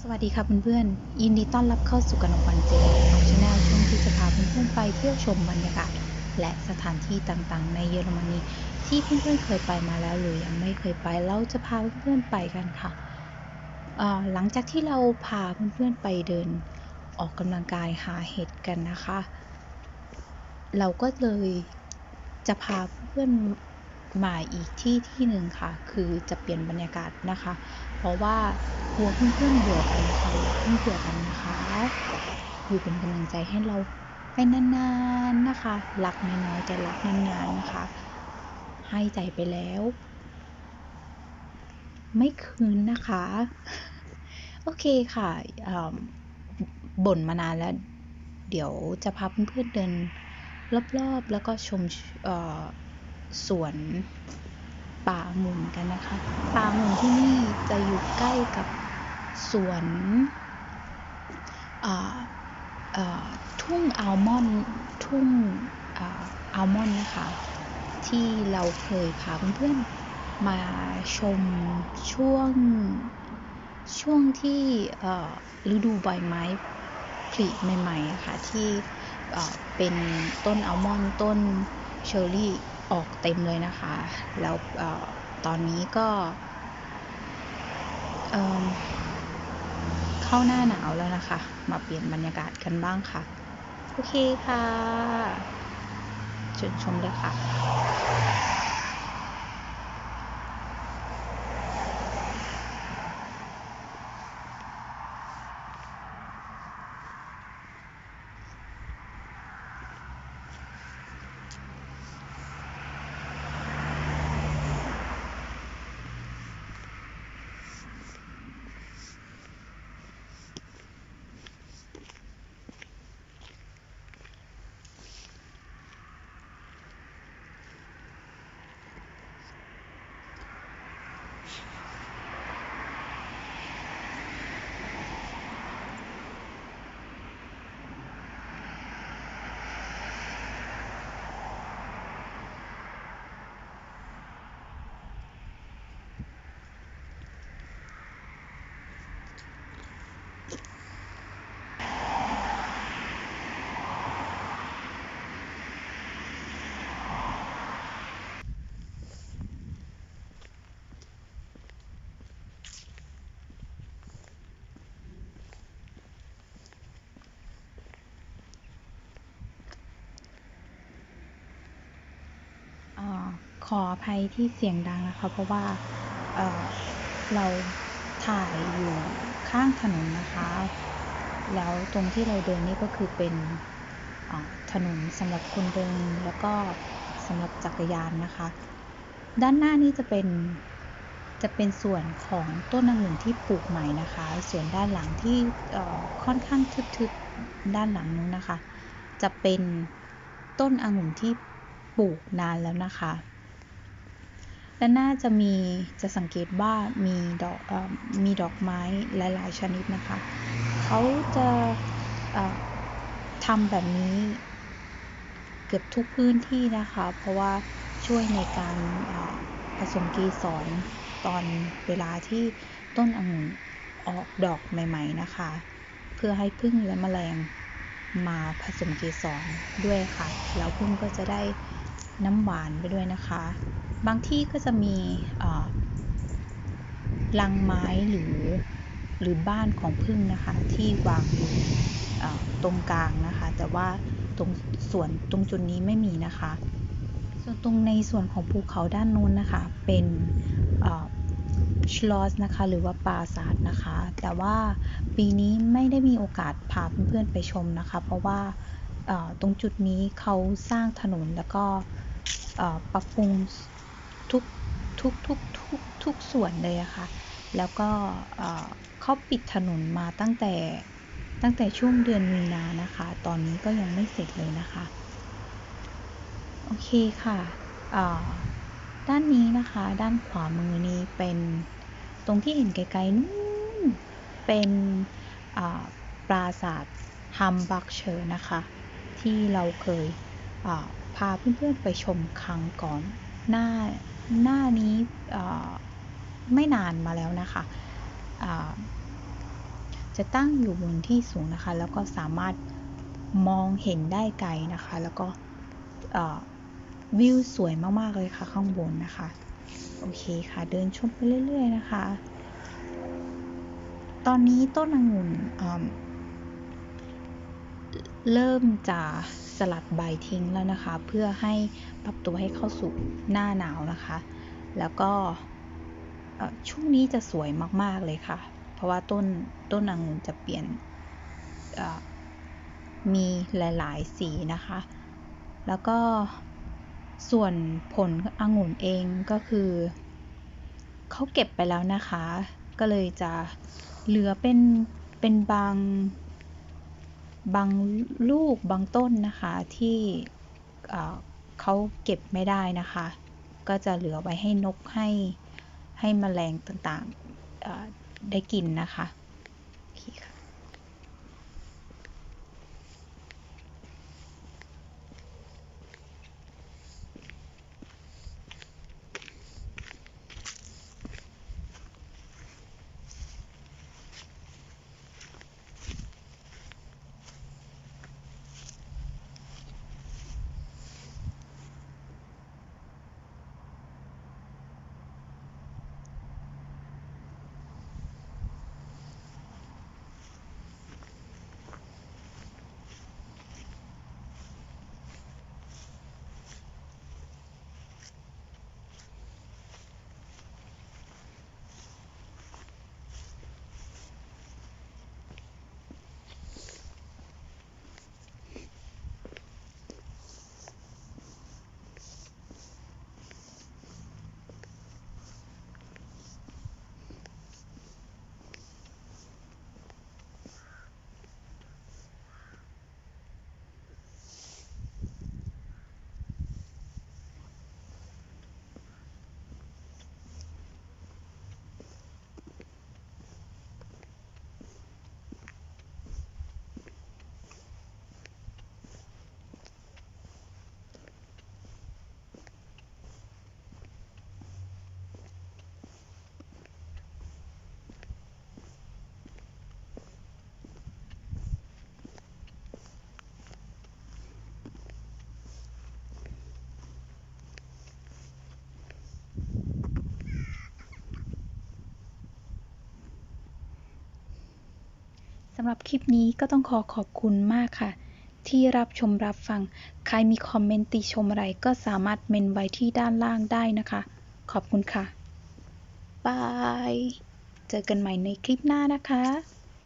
สวัสดีค่ะเพื่อนๆยินดีต้อนรับเข้าสู่กนวันเจของชาแนลช่วงที่จะพาเพื่อนๆไปเที่ยวชมบรรยากาศและสถานที่ต่างๆ ในเยอรมนีที่เพื่อนๆเคยไปมาแล้วหรือยังไม่เคยไปเราจะพาเพื่อนๆไปกันค่ะหลังจากที่เราพาเพื่อนๆไปเดินออกกำลังกายหาเห็ดกันนะคะ เราก็เลยจะพาเพื่อน มาอีกที่ที่หนึ่งค่ะ คือจะเปลี่ยนบรรยากาศนะคะ เพราะว่ากลัวเพื่อนๆเบื่อกันค่ะเพิ่งเบื่อกันนะคะ อยู่เป็นกำลังใจให้เราไปนานๆนะคะ รักน้อยๆแต่รักนานๆนะคะ ให้ใจไปแล้ว ไม่คืนนะคะ โอเคค่ะบ่นมานานแล้ว เดี๋ยวจะพาเพื่อนๆเดินรอบๆ แล้วก็ชมเอ่อ สวนป่าองุ่นกันนะคะ ป่าองุ่นที่นี่จะอยู่ใกล้กับสวนทุ่งอัลมอนด์ทุ่งอัลมอนด์นะคะ ที่เราเคยพาเพื่อนๆมาชมช่วงช่วงที่ฤดูใบไม้ผลิใหม่ๆะค่ะที่เอ่อเป็นต้นอัลมอนด์ต้นเชอร์รี่ ออกเต็มเลยนะคะ แล้วออตอนนี้ก็เเข้าหน้าหนาวแล้วนะคะ มาเปลี่ยนบรรยากาศกันบ้างค่ะ โอเคค่ะเชิญชมเลยค่ะ อ่า ขออภัยที่เสียงดังนะคะ เพราะว่าเเราถ่ายอยู่ข้างถนนนะคะ แล้วตรงที่เราเดินนี่ก็คือเป็นถนนสำหรับคนเดินแล้วก็สำหรับจักรยานนะคะ ด้านหน้านี่จะเป็นจะเป็นส่วนของต้นองุ่นที่ปลูกใหม่นะคะ ส่วนด้านหลังที่ค่อนข้างทึบๆด้านหลังนู้นนะคะ จะเป็นต้นองุ่นที่ปลูกนานแล้วนะคะ และน่าจะมีจะสังเกตว่ามีดอกอมีดอกไม้หลาย ๆ ชนิดนะคะเขาจะทำแบบนี้เกือบทุกพื้นที่นะคะ เพราะว่าช่วยในการผสมเกสรตอนเวลาที่ต้นองุ่นออกดอกใหม่ ๆ นะคะ เพื่อให้ผึ้งและแมลงมาผสมเกสรด้วยค่ะ แล้วผึ้งก็จะได้น้ำหวานไปด้วยนะคะ บางที่ก็จะมีเอ่อรังไม้หรือหรือบ้านของผึ้งนะคะ ที่วางอยู่ตรงกลางนะคะ แต่ว่าตรงส่วนตรงจุดนี้ไม่มีนะคะ ส่วนตรงในส่วนของภูเขาด้านนู้นนะคะ เป็นชลอสนะคะ หรือว่าปราสาทนะคะ แต่ว่าปีนี้ไม่ได้มีโอกาสพาเพื่อนๆไปชมนะคะ เพราะว่าตรงจุดนี้เขาสร้างถนนแล้วก็ปรับปรุง ทุกทุกทุกทุกทุกส่วนเลยอะค่ะ แล้วก็เขาปิดถนนมาตั้งแต่ตั้งแต่ช่วงเดือนมีนานะคะ ตอนนี้ก็ยังไม่เสร็จเลยนะคะ โอเคค่ะด้านนี้นะคะ ด้านขวามือนี้เป็นตรงที่เห็นไกลๆนู้นเป็นปราสาทฮัมบักเชอร์นะคะ ที่เราเคยพาเพื่อนๆไปชมครั้งก่อนหน้า หน้านี้ไม่นานมาแล้วนะคะจะตั้งอยู่บนที่สูงนะคะ แล้วก็สามารถมองเห็นได้ไกลนะคะ แล้วก็วิวสวยมาก ๆ เลยค่ะข้างบนนะคะ โอเคค่ะ เดินชมไปเรื่อย ๆ นะคะ ตอนนี้ต้นองุ่นเริ่มจะ สลัดใบทิ้งแล้วนะคะ เพื่อให้ปรับตัวให้เข้าสู่หน้าหนาวนะคะ แล้วก็ช่วงนี้จะสวยมาก ๆเลยค่ะ เพราะว่าต้นต้นองุ่นจะเปลี่ยนมีหลาย ๆ สีนะคะ แล้วก็ส่วนผลองุ่นเองก็คือเขาเก็บไปแล้วนะคะ ก็เลยจะเหลือเป็นเป็นบาง บางลูกบางต้นนะคะที่เขาเก็บไม่ได้นะคะ ก็จะเหลือไว้ให้นกให้ให้มแมลงต่างๆได้กินนะคะ สำหรับคลิปนี้ก็ต้องขอขอบคุณมากค่ะ ที่รับชมรับฟัง ใครมีคอมเมนต์ติชมอะไรก็สามารถเมนไว้ที่ด้านล่างได้นะคะ ขอบคุณค่ะ บาย เจอกันใหม่ในคลิปหน้านะคะ